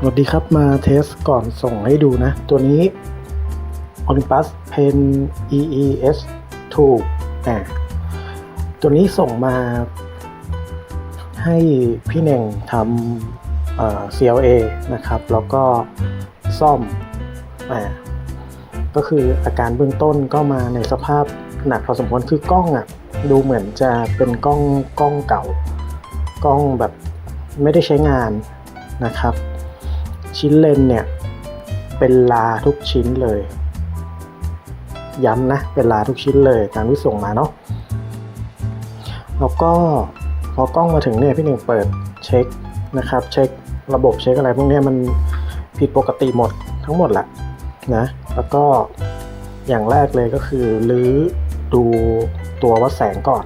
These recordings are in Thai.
สวัสดีครับมาเทสก่อนส่งให้ดูนะ ตัวนี้ Olympus Pen EES 2อ่าตัวนี้ส่งมาให้พี่เน่งทำเอ่อ CLA นะครับ แล้วก็ซ่อมอ่าก็คืออาการเบื้องต้นก็มาในสภาพหนักพอสมควรคือกล้องอะ่ะดูเหมือนจะเป็นกล้องกล้องเก่า กล้องแบบไม่ได้ใช้งานนะครับ ชิ้นเลนเนี่ยเป็นลาทุกชิ้นเลย ย้ำนะเป็นลาทุกชิ้นเลยตามที่ส่งมาเนาะแล้วก็พอกล้องมาถึงเนี่ยพี่หนึ่งเปิดเช็คนะครับ เช็คระบบเช็คอะไรพวกนี้มันผิดปกติหมดทั้งหมดแหละนะแล้วก็อย่างแรกเลยก็คือรื้อดูตัววัดแสงก่อน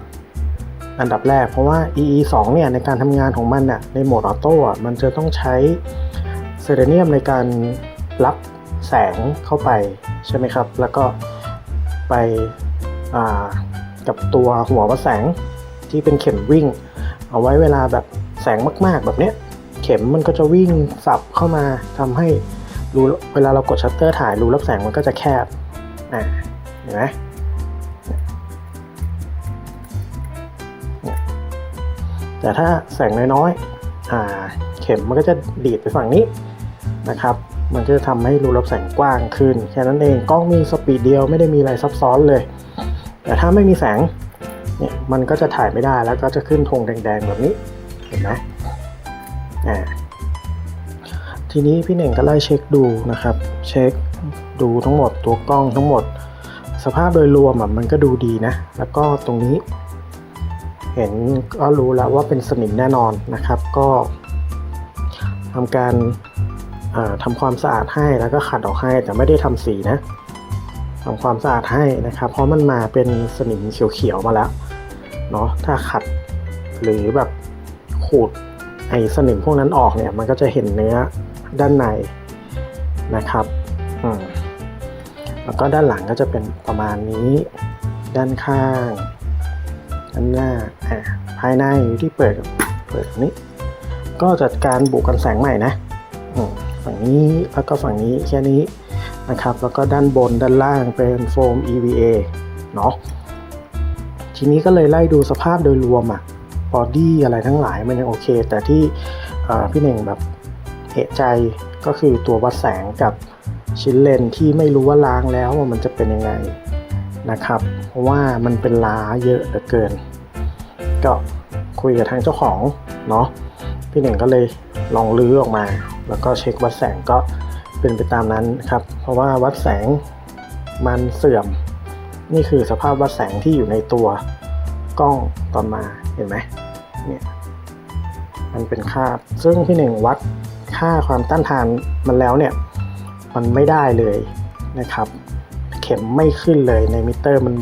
อันดับแรกเพราะว่า EE 2 เนี่ยในการทำงานของมันน่ะในโหมดออโต้มันจะต้องใช้ เซเลเนียมในการรับแสงเข้าไปใช่ไหมครับ แล้วก็ไปกับตัวหัววัดแสงที่เป็นเข็มวิ่ง เอาไว้เวลาแบบแสงมาก ๆ แบบเนี้ย เข็มมันก็จะวิ่งสับเข้ามาทำให้รูเวลาเรากดชัตเตอร์ถ่ายรูรับแสงมันก็จะแคบอ่าเห็นไหมแต่ถ้าแสงน้อยๆอ่าเข็มมันก็จะดีดไปฝั่งนี้ นะครับ มันก็จะทำให้รูรับแสงกว้างขึ้น แค่นั้นเอง กล้องมีสปีดเดียวไม่ได้มีอะไรซับซ้อนเลย แต่ถ้าไม่มีแสงเนี่ยมันก็จะถ่ายไม่ได้แล้วก็จะขึ้นธงแดงๆแบบนี้ เห็นไหมอ่าทีนี้พี่เน่งก็ไล่เช็คดูนะครับ เช็คดูทั้งหมดตัวกล้องทั้งหมด สภาพโดยรวมอะมันก็ดูดีนะ แล้วก็ตรงนี้ เห็นก็รู้แล้วว่าเป็นสนิมแน่นอนนะครับ ก็ทำการ อ่าทำความสะอาดให้แล้วก็ขัดออกให้แต่ไม่ได้ทำสีนะทำความสะอาดให้นะครับ เพราะมันมาเป็นสนิมเขียวๆมาแล้วเนาะถ้าขัดหรือแบบขูดไอ้สนิมพวกนั้นออกเนี่ยมันก็จะเห็นเนื้อด้านในนะครับอืมแล้วก็ด้านหลังก็จะเป็นประมาณนี้ ด้านข้าง ด้านหน้าอ่าภายในที่เปิดเปิดนี้ ก็จัดการบุกกันแสงใหม่นะอืม ฝั่งนี้แล้วก็ฝั่งนี้แค่นี้นะครับ แล้วก็ด้านบนด้านล่างเป็นโฟม EVA เนาะทีนี้ก็เลยไล่ดูสภาพโดยรวมอะบอดี้อะไรทั้งหลายมันยังโอเค แต่ที่พี่เน่งแบบเอะใจก็คือตัววัดแสงกับชิ้นเลนที่ไม่รู้ว่าล้างแล้วว่ามันจะเป็นยังไงนะครับ เพราะว่ามันเป็นล้าเยอะเหลือเกิน ก็คุยกับทางเจ้าของเนาะพี่หนึ่งก็เลยลองลื้อออกมา แล้วก็เช็ควัดแสงก็เป็นไปตามนั้นครับ เพราะว่าวัดแสงมันเสื่อม นี่คือสภาพวัดแสงที่อยู่ในตัวกล้องตอนมาเห็นไหมเนี่ยมันเป็นค่าซึ่งพี่หนึ่งวัดค่าความต้านทานมันแล้วเนี่ยมันไม่ได้เลยนะครับ เข็มไม่ขึ้นเลยในมิเตอร์มัน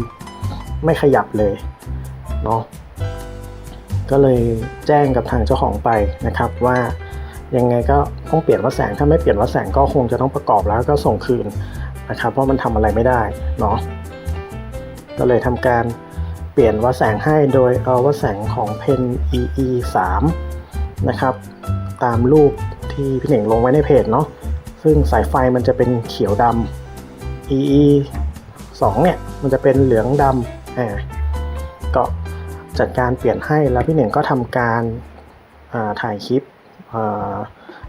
ไม่ขยับเลยเนาะก็เลยแจ้งกับทางเจ้าของไปนะครับว่า ยังไงก็ต้องเปลี่ยนวัดแสง ถ้าไม่เปลี่ยนวัดแสงก็คงจะต้องประกอบแล้วก็ส่งคืนนะครับ เพราะมันทำอะไรไม่ได้เนาะ ก็เลยทำการเปลี่ยนวัดแสงให้โดยเอาวัดแสงของเพน EE 3นะครับ ตามรูปที่พี่เหน่งลงไว้ในเพจเนาะ ซึ่งสายไฟมันจะเป็นเขียวดำ EE 2เนี่ยมันจะเป็นเหลืองดำอ่าก็จัดการเปลี่ยนให้แล้วพี่หนึ่งก็ทำการถ่ายคลิป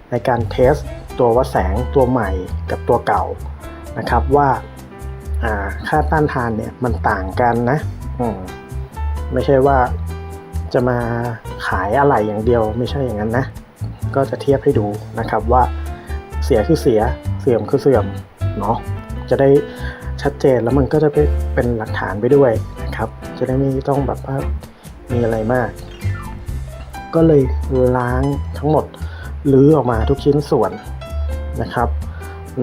ในการเทสตัววัดแสงตัวใหม่กับตัวเก่านะครับว่าค่าต้านทานเนี่ยมันต่างกันนะไม่ใช่ว่าจะมาขายอะไรอย่างเดียวไม่ใช่อย่างนั้นนะ ก็จะเทียบให้ดูนะครับว่าเสียคือเสียเสื่อมคือเสื่อมเนาะจะได้ชัดเจนแล้วมันก็จะเป็นเป็นหลักฐานไปด้วยนะครับ จะได้ไม่ต้องแบบว่ามีอะไรมาก ก็เลยล้างทั้งหมดลื้อออกมาทุกชิ้นส่วนนะครับ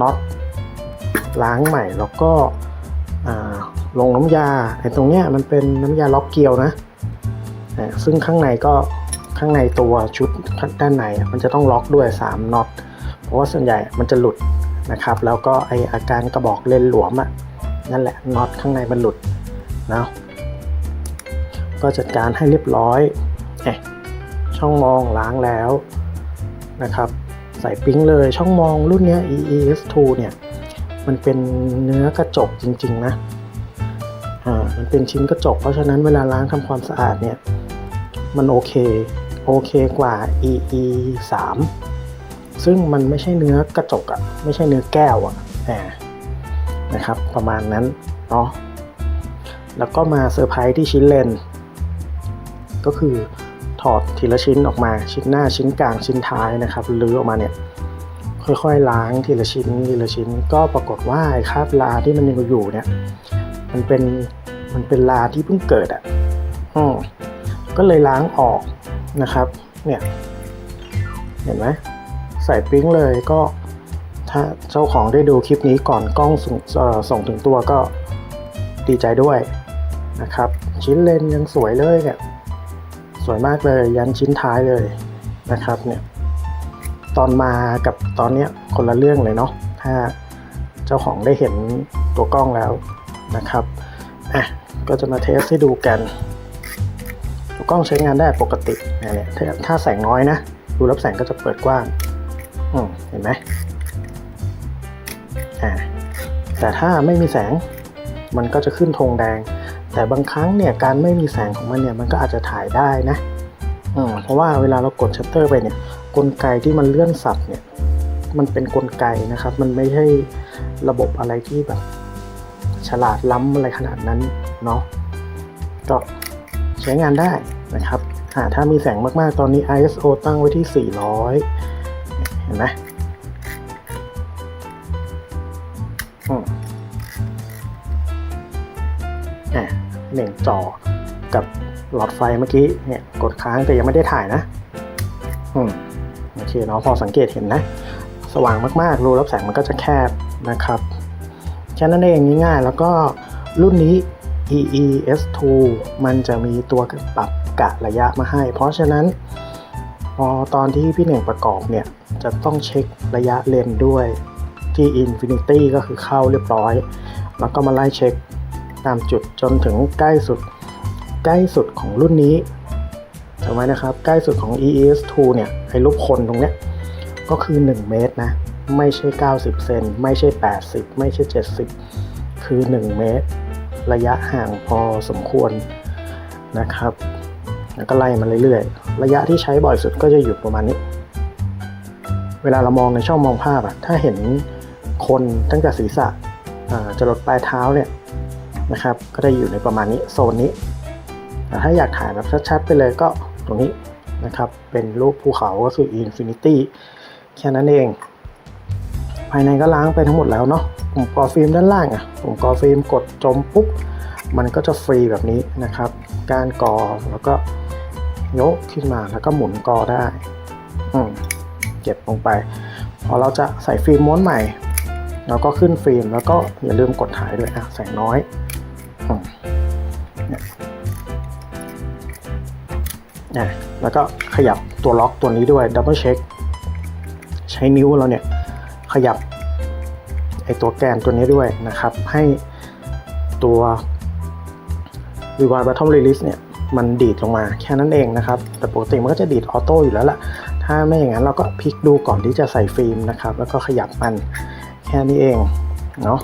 น็อตล้างใหม่แล้วก็ลงน้ำยาไอ้ตรงเนี้ยมันเป็นน้ำยาล็อกเกลียวนะซึ่งข้างในก็ข้างในตัวชุดด้านในมันจะต้องล็อกด้วย3น็อตเพราะว่าส่วนใหญ่มันจะหลุดนะครับ แล้วก็ไออาการกระบอกเลนหลวมอะนั่นแหละน็อตข้างในมันหลุดนะก็จัดการให้เรียบร้อยเอ๊ะ ช่องมองล้างแล้วนะครับใส่ปิ๊งเลยช่องมองรุ่นนี้ EES2 เนี่ย มันเป็นเนื้อกระจกจริง ๆ นะอ่ามันเป็นชิ้นกระจก เพราะฉะนั้นเวลาล้างทำความสะอาดเนี่ย มันโอเค โอเคกว่า EE3 ซึ่งมันไม่ใช่เนื้อกระจกอะไม่ใช่เนื้อแก้วอะอ่านะครับ ประมาณนั้นเนาะแล้วก็มาเซอร์ไพรส์ที่ชิ้นเลนก็คือ ถอดทีละชิ้นออกมาชิ้นหน้าชิ้นกลางชิ้นท้ายนะครับลื้อออกมาเนี่ยค่อยๆล้างทีละชิ้นทีละชิ้น ก็ปรากฏว่าไอ้คราบลาที่มันยังอยู่เนี่ย มันเป็นมันเป็นลาที่เพิ่งเกิดอะอืมก็เลยล้างออกนะครับ เนี่ย เห็นไหมใส่ปิ๊งเลยก็ถ้าเจ้าของได้ดูคลิปนี้ก่อนกล้องส่งส่งถึงตัวก็ดีใจด้วยนะครับ ชิ้นเลนยังสวยเลยเนี่ย สวยมากเลยยันชิ้นท้ายเลยนะครับเนี่ยตอนมากับตอนเนี้ยคนละเรื่องเลยเนาะถ้าเจ้าของได้เห็นตัวกล้องแล้วนะครับอะก็จะมาเทสให้ดูกันตัวกล้องใช้งานได้ปกติเนี่ยถ้าถ้าแสงน้อยนะรูรับแสงก็จะเปิดกว้างอืมเห็นไหมอ่าแต่ถ้าไม่มีแสงมันก็จะขึ้นธงแดง แต่บางครั้งเนี่ยการไม่มีแสงของมันเนี่ยมันก็อาจจะถ่ายได้นะอืมเพราะว่าเวลาเรากดชัตเตอร์ไปเนี่ยกลไกที่มันเลื่อนสับเนี่ยมันเป็นกลไกนะครับ มันไม่ใช่ระบบอะไรที่แบบ ฉลาดล้ำอะไรขนาดนั้นเนาะก็ใช้งานได้นะครับอ่าถ้ามีแสงมากๆ ตอนนี้ ISO ตั้งไว้ที่ 400 เห็นไหม 1จอ กับหลอดไฟเมื่อกี้เนี่ยกดค้างแต่ยังไม่ได้ถ่ายนะ อืมโอเคเนาะพอสังเกตเห็นนะ สว่างมากๆ รูรับแสงมันก็จะแคบนะครับแค่นั้นเองง่ายๆ แล้วก็รุ่นนี้ EES2 มันจะมีตัวปรับกะระยะมาให้ เพราะฉะนั้น พอตอนที่พี่เน่งประกอบเนี่ย จะต้องเช็คระยะเลนด้วยที่ Infinity ก็คือเข้าเรียบร้อย แล้วก็มาไล่เช็ค ตามจุดจนถึงใกล้สุด ใกล้สุดของรุ่นนี้จำไว้นะครับ ใกล้สุดของ EES2 เนี่ยไอ้รูปคนตรงเนี้ยก็คือ 1 เมตรนะ ไม่ใช่ 90 เซนไม่ใช่ 80 ไม่ใช่ 70 คือ 1 เมตร ระยะห่างพอสมควรนะครับ แล้วก็ไล่มาเรื่อยๆ ระยะที่ใช้บ่อยสุดก็จะอยู่ประมาณนี้ เวลาเรามองในช่องมองภาพอะถ้าเห็นคนตั้งแต่ศีรษะจะลดปลายเท้าเนี่ย นะครับ ก็จะอยู่ในประมาณนี้โซนนี้แต่ถ้าอยากถ่ายแบบชัดๆไปเลยก็ตรงนี้นะครับ เป็นรูปภูเขาก็คือ Infinity แค่นั้นเอง ภายในก็ล้างไปทั้งหมดแล้วเนาะปุ่มกอฟิล์มด้านล่างอะ่ะปุ่มกอฟิล์มกดจมปุ๊บมันก็จะฟรีแบบนี้นะครับ การกอแล้วก็ยกขึ้นมาแล้วก็หมุนกอได้อืมเก็บลงไป พอเราจะใส่ฟิล์มม้วนใหม่เราก็ขึ้นฟิล์มแล้วก็อย่าลืมกดถ่ายด้วยอะแสงน้อย อืมนะแล้วก็ขยับตัวล็อกตัวนี้ด้วยดับเบิลเช็คใช้นิ้วเราเนี่ยขยับไอตัวแกนตัวนี้ด้วยนะครับ ให้ตัว r e w i r e bottom release เนี่ยมันดีดลงมาแค่นั้นเองนะครับ แต่ปกติมันก็จะดีดออโต้อยู่แล้วล่ะ ถ้าไม่อย่างนั้นเราก็พลิกดูก่อนที่จะใส่ฟิล์มนะครับ แล้วก็ขยับมันแค่นี้เองเนาะ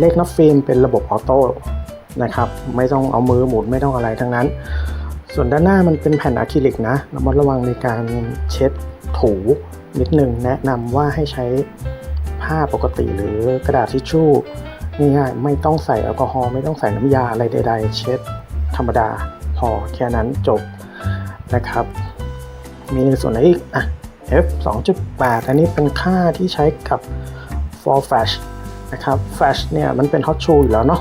เลขนับฟิล์มเป็นระบบออโต้ นะครับ ไม่ต้องเอามือหมุนไม่ต้องอะไรทั้งนั้น ส่วนด้านหน้ามันเป็นแผ่นอะคริลิกนะระมัดระวังในการเช็ดถูนิดนึงแนะนำว่าให้ใช้ผ้าปกติหรือกระดาษทิชชู่ง่ายๆไม่ต้องใส่แอลกอฮอล์ไม่ต้องใส่น้ำยาอะไรใด ๆ เช็ดธรรมดาพอแค่นั้นจบนะครับ มีในส่วนไหนอีกอะ f 2.8 อันนี้เป็นค่าที่ใช้กับ for flash นะครับ flash เนี่ยมันเป็น hot shoe อยู่แล้วเนาะ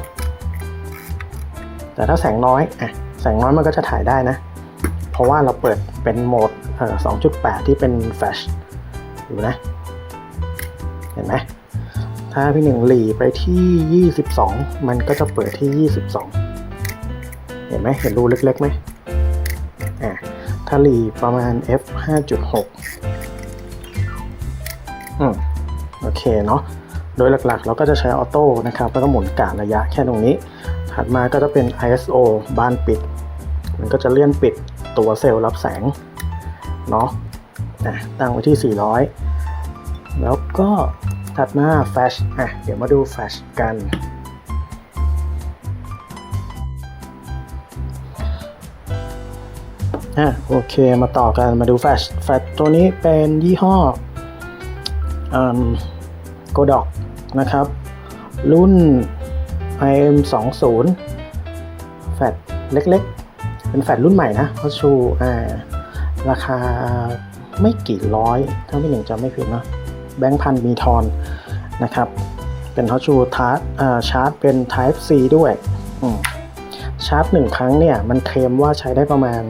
แต่ถ้าแสงน้อยอะแสงน้อยมันก็จะถ่ายได้นะ เพราะว่าเราเปิดเป็นโหมดเอ่อ2.8 ที่เป็นแฟลชอยู่นะ เห็นไหมถ้าพี่หนึ่งหลีไปที่ 22 มันก็จะเปิดที่ 22 เห็นไหมเห็นรูเล็กๆไหมอ่าถ้าหลีประมาณ f 5.6อืมโอเคเนาะโดยหลักๆ เราก็จะใช้ออโต้นะครับ แล้วก็หมุนกะระยะแค่ตรงนี้ ถัดมาก็จะเป็น ISO บานปิด มันก็จะเลื่อนปิดตัวเซลล์รับแสง เนาะอะตั้งไว้ที่ 400 แล้วก็ถัดมาแฟชอะเดี๋ยวมาดูแฟลชกัน อะโอเคมาต่อกันมาดูแฟชแฟชตัวนี้เป็นยี่ห้อโกดอกนะครับ รุ่น IM 2 0แฟลชเล็กๆ เป็นแฟลชรุ่นใหม่นะเขาชูอ่าราคาไม่กี่ร้อย ถ้าพี่หนึ่งจำไม่ผิดเนอะแบงค์พันมีทอนนะครับ เป็นเขาชูทาร์ชาร์จเป็น Type C ด้วยชาร์จหนึ่งครั้งเนี่ย มันเคลมว่าใช้ได้ประมาณ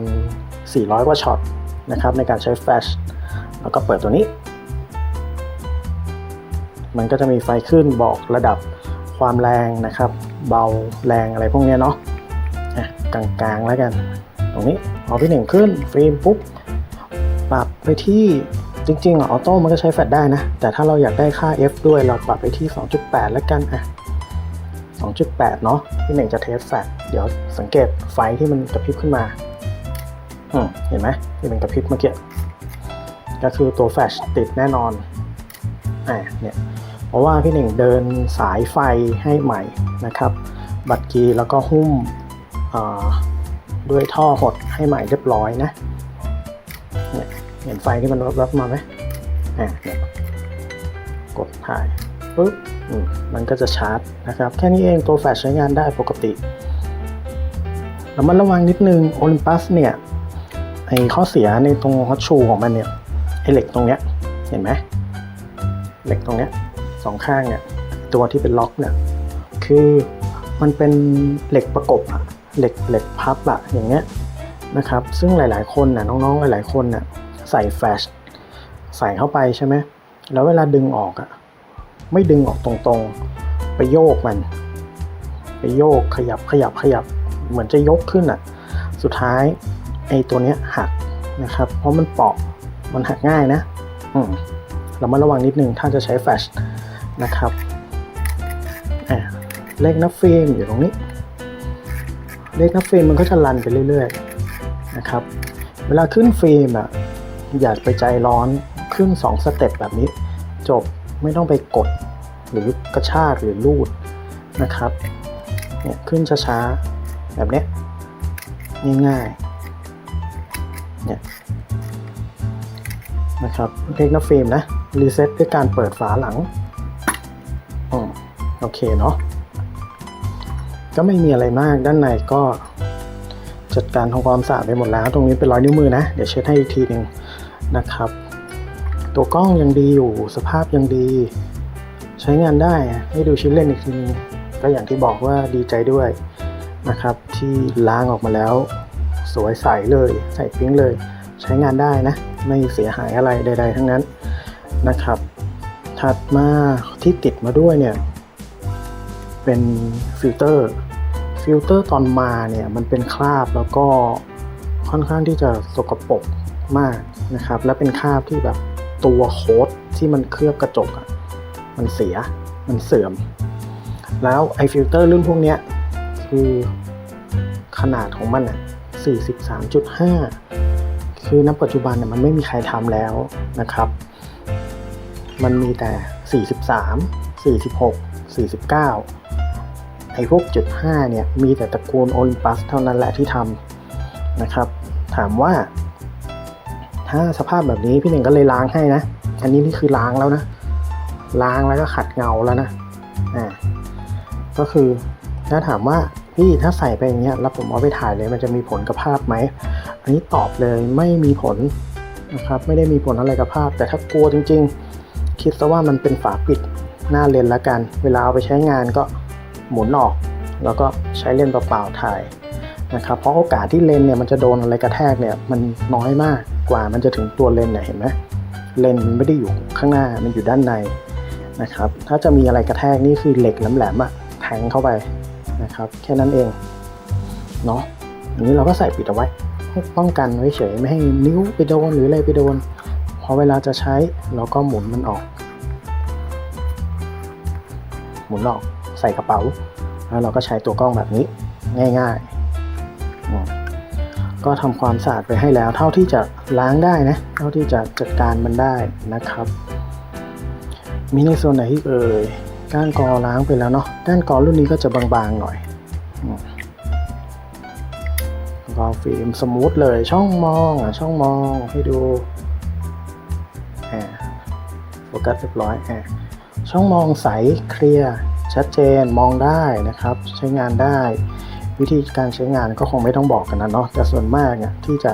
400 กว่าช็อตนะครับ ในการใช้แฟลชแล้วก็เปิดตัวนี้ มันก็จะมีไฟขึ้นบอกระดับ ความแรงนะครับ เบาแรงอะไรพวกนี้เนาะอะกลางๆแล้วกัน ตรงนี้พอพี่หนึ่งขึ้นฟิล์มปุ๊บปรับไปที่จริงๆอะอโต้มันก็ใช้แฟลชได้นะ แต่ถ้าเราอยากได้ค่า F ด้วยเราปรับไปที่ 2.8 แล้วกันอะ2.8 เนาะพี่หนึ่งจะเทสแฟลชเดี๋ยวสังเกตไฟที่มันกระพริบขึ้นมาอืมเห็นไหมที่มันกระพริบเมื่อกี้ก็คือตัวแฟลชติดแน่นอนอ่าเนี่ย เพราะว่าพี่หนึ่งเดินสายไฟให้ใหม่นะครับ บัตรกีแล้วก็หุ้มด้วยท่อหดให้ใหม่เรียบร้อยนะเนี่ยเห็นไฟที่มันรับมาไหมอ่าเนี่ยกดถ่ายปุ๊บมันก็จะชาร์จนะครับ แค่นี้เองตัวแฟลชใช้งานได้ปกติแล้วมันระวังนิดนึง Olympus เนี่ยไอข้อเสียในตรงฮอตชูของมันเนี่ยไอเหล็กตรงเนี้ยเห็นไหมเหล็กตรงเนี้ย สองข้างเนี่ยตัวที่เป็นล็อกเนี่ยคือมันเป็นเหล็กประกบอะเหล็กเหล็กพับอะอย่างเงี้ยนะครับ ซึ่งหลาย ๆ คนน่ะน้องๆ หลาย ๆ คนน่ะใส่แฟลชใส่เข้าไปใช่ไหมแล้วเวลาดึงออกอะไม่ดึงออกตรงๆ ไปโยกมัน ไปโยกขยับขยับขยับเหมือนจะยกขึ้นอะสุดท้ายไอ้ตัวเนี้ยหักนะครับ เพราะมันเปาะมันหักง่ายนะ อืมเรามาระวังนิดนึงถ้าจะใช้แฟลช นะครับเลขนับฟิล์มอยู่ตรงนี้ เลขนับฟิล์มมันก็จะรันไปเรื่อยๆนะครับ เวลาขึ้นเฟิล์มอะอย่าไปใจร้อนขึ้น2สเต็ปแบบนี้ จบไม่ต้องไปกดหรือกระชากหรือลูดนะครับเนี่ยขึ้นช้าๆ แบบนี้ง่ายๆเนี่ยนะครับเลขนับฟิล์มนะ รีเซ็ตด้วยการเปิดฝาหลัง โอเคเนาะก็ไม่มีอะไรมากด้านในก็จัดการทำความสะอาดไปหมดแล้ว ตรงนี้เป็นรอยนิ้วมือนะ เดี๋ยวเช็ดให้อีกทีหนึ่งนะครับ ตัวกล้องยังดีอยู่สภาพยังดี ใช้งานได้ให้ดูชิ้นเล่นอีกทีนึงก็อย่างที่บอกว่าดีใจด้วยนะครับ ที่ล้างออกมาแล้ว สวยใสเลยใส่ปิ้งเลย ใช้งานได้นะ ไม่เสียหายอะไรใด ๆ ทั้งนั้นนะครับ ถัดมาที่ติดมาด้วยเนี่ย เป็นฟิลเตอร์ ฟิลเตอร์ตอนมาเนี่ยมันเป็นคราบแล้วก็ค่อนข้างที่จะสกปรกมากนะครับ และเป็นคราบที่แบบตัวโค้ดที่มันเคลือบกระจกอะมันเสียมันเสื่อม แล้วไอฟิลเตอร์รุ่นพวกเนี้ยคือขนาดของมันอะ43.5 คือณปัจจุบันเนี่ยมันไม่มีใครทำแล้วนะครับ มันมีแต่ 43 46 49 ไอ้พวกจุด5เนี่ย มีแต่ตระกูลโอลิมปัสเท่านั้นแหละที่ทำนะครับ ถามว่า ถ้าสภาพแบบนี้พี่หนึ่งก็เลยล้างให้นะ อันนี้นี่คือล้างแล้วนะ ล้างแล้วก็ขัดเงาแล้วนะอ่าก็คือถ้าถามว่าพี่ถ้าใส่ไปอย่างเงี้ยแล้วผมเอาไปถ่ายเลยมันจะมีผลกับภาพไหม อันนี้ตอบเลยไม่มีผลนะครับไม่ได้มีผลอะไรกับภาพ แต่ถ้ากลัวจริง ๆ คิดซะว่ามันเป็นฝาปิดหน้าเลนส์ละกัน เวลาเอาไปใช้งานก็ หมุนออก แล้วก็ใช้เลนส์เปล่าๆถ่ายนะครับเพราะโอกาสที่เลนเนี่ยมันจะโดนอะไรกระแทกเนี่ยมันน้อยมากกว่ามันจะถึงตัวเลนเนี่ยเห็นไหมเลนมันไม่ได้อยู่ข้างหน้ามันอยู่ด้านในนะครับถ้าจะมีอะไรกระแทกนี่คือเหล็กแหลมๆอะแทงเข้าไปนะครับแค่นั้นเองเนาะอันนี้เราก็ใส่ปิดเอาไว้ป้องกันไว้เฉยไม่ให้นิ้วไปโดนหรืออะไรไปโดนพอเวลาจะใช้เราก็หมุนมันออก หมุนออก ใส่กระเป๋า แล้วเราก็ใช้ตัวกล้องแบบนี้ง่ายๆ ก็ทำความสะอาดไปให้แล้ว เท่าที่จะล้างได้นะเท่าที่จะจัดการมันได้นะครับ มีในส่วนไหนอีกเอ่ยก้านกอล้างไปแล้วเนาะก้านกอรุ่นนี้ก็จะบางๆหน่อยกอฟิล์มสมูทเลยช่องมองอะช่องมองให้ดูโฟกัสเรียบร้อยอ่าช่องมองใสเคลียร์ ชัดเจนมองได้นะครับ ใช้งานได้ วิธีการใช้งานก็คงไม่ต้องบอกกันนะเนาะแต่ส่วนมากเนี่ยที่จะ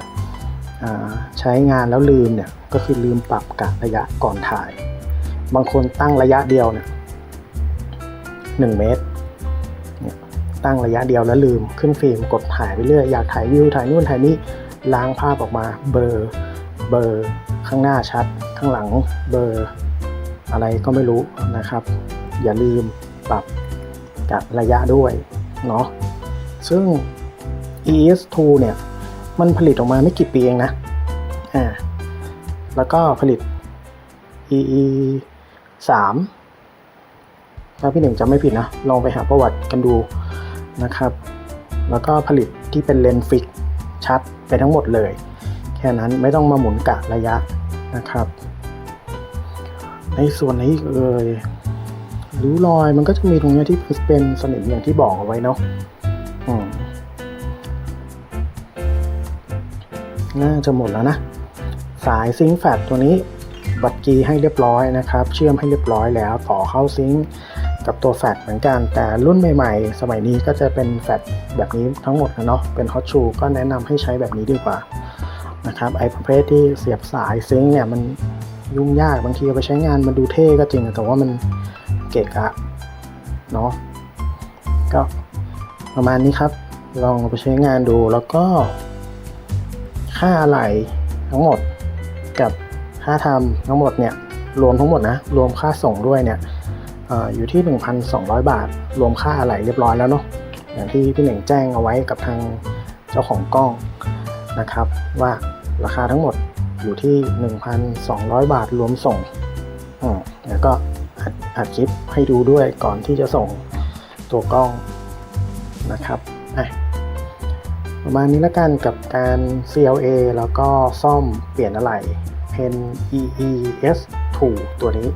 ใช้งานแล้วลืมเนี่ยก็คือลืมปรับกะระยะก่อนถ่าย บางคนตั้งระยะเดียวเนี่ยหนึ่งเมตรตั้งระยะเดียวแล้วลืมขึ้นฟิล์มกดถ่ายไปเรื่อยอยากถ่ายวิวถ่ายนู่นถ่ายนี่ล้างภาพออกมาเบลอเบลอข้างหน้าชัด ข้างหลังเบลออะไรก็ไม่รู้นะครับ อย่าลืม ปรับกะระยะด้วยเนาะซึ่ง ES2 เนี่ย มันผลิตออกมาไม่กี่ปีเองนะอ่าแล้วก็ผลิต EE สามถ้าพี่หนึ่งจำไม่ผิดนะ ลองไปหาประวัติกันดูนะครับ แล้วก็ผลิตที่เป็นเลนส์ฟิกชัดไปทั้งหมดเลย แค่นั้นไม่ต้องมาหมุนกะระยะนะครับ ในส่วนนี้เอ่ย ริ้วรอยมันก็จะมีตรงเนี้ยที่เป็นสนิมอย่างที่บอกเอาไว้เนาะอืมน่าจะหมดแล้วนะ สายซิงค์แฟตตัวนี้บัตรกีให้เรียบร้อยนะครับ เชื่อมให้เรียบร้อยแล้ว ต่อเข้าซิงค์กับตัวแฟลชเหมือนกัน แต่รุ่นใหม่ๆ สมัยนี้ก็จะเป็นแฟลชแบบนี้ทั้งหมดนะเนาะเป็นฮอตชูก็แนะนำให้ใช้แบบนี้ดีกว่านะครับไอ้ประเภทที่เสียบสายซิงค์เนี่ยมัน ยุ่งยากบางทีเอาไปใช้งานมันดูเท่ก็จริงแต่ว่ามันเกะกะเนาะก็ประมาณนี้ครับ ลองไปใช้งานดูแล้วก็ ค่าอะไหล่ทั้งหมดกับค่าทำทั้งหมดเนี่ยรวมทั้งหมดนะรวมค่าส่งด้วยเนี่ยอออยู่ที่ 1,200 บาท รวมค่าอะไหล่เรียบร้อยแล้วเนาะอย่างที่พี่หนึ่งแจ้งเอาไว้กับทางเจ้าของกล้องนะครับ ว่าราคาทั้งหมด อยู่ที่ 1,200 บาทรวมส่งอืมแล้วก็อัดคลิปให้ดูด้วยก่อนที่จะส่งตัวกล้องนะครับอะประมาณนี้แล้วกันกับการ CLA แล้วก็ซ่อมเปลี่ยนอะไหล่ Pen EES 2ตัวนี้